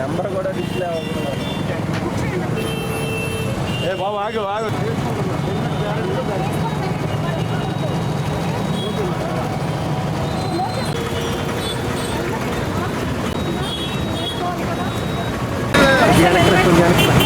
Number కూడా display అవుతుంది ఏ బాబు ఆగు ఆగు Yeah,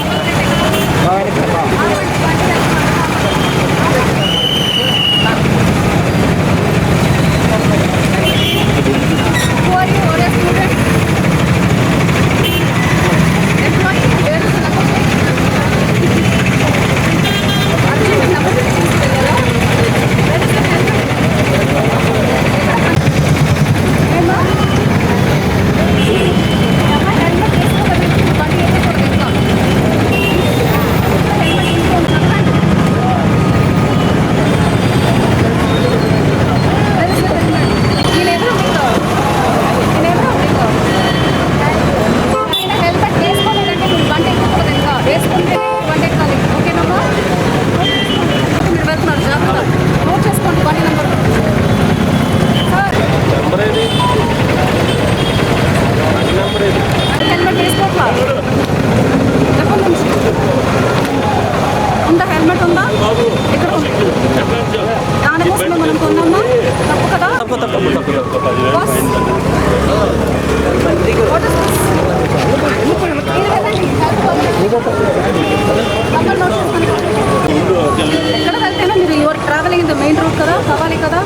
ఎక్కడ వెళ్తేనా మీరు your travelling in the main road కదా కావాలి కదా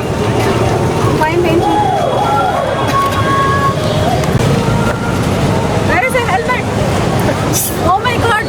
ఫైన్ ఏంటి Where is a helmet? Oh my god!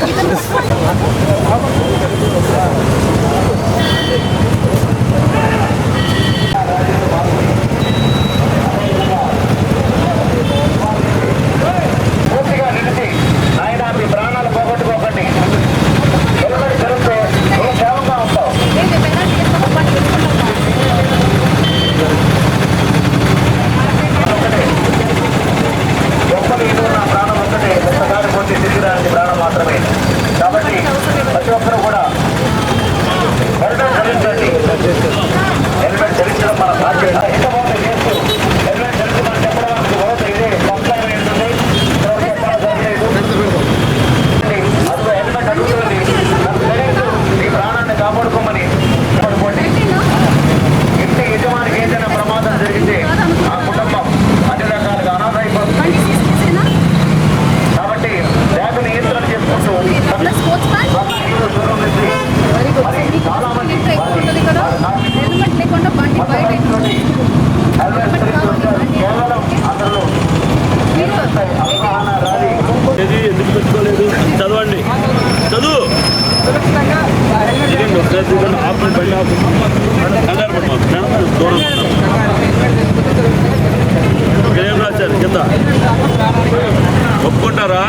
ఒప్పుకుంటారా?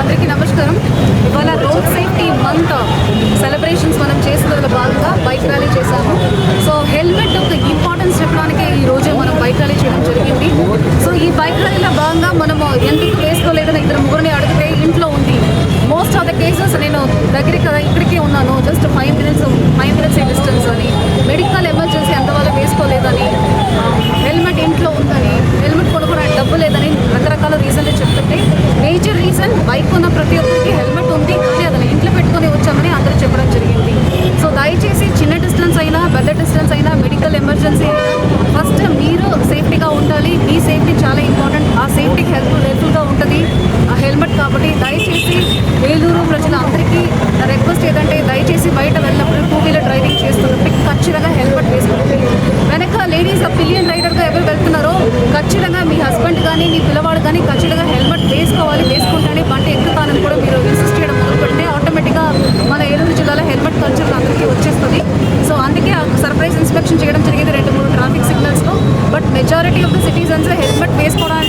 అందరికీ నమస్కారం. ఇవాళ రోడ్ సేఫ్టీ మంత్. సెలబ్రేషన్స్ మనం ఉన్నాను just five minutes five minutes distance అని. మెడికల్ ఎమర్జెన్సీ అంతవరకు వేసుకోలేదని హెల్మెట్ ఇంట్లో ఉందని హెల్మెట్ కొనుక్కోవడానికి డబ్బు లేదని రకరకాల రీజన్లు చెప్తుంటే మేజర్ రీజన్ బైక్ ఉన్న ప్రతి ఒక్కరికి హెల్మెట్ ఉంది. కానీ అతను ఇంట్లో పెట్టుకొని వచ్చామని అందరూ చెప్పడం జరిగింది. సో దయచేసి చిన్న డిస్టెన్స్ అయినా పెద్ద డిస్టెన్స్ అయినా es por ahí.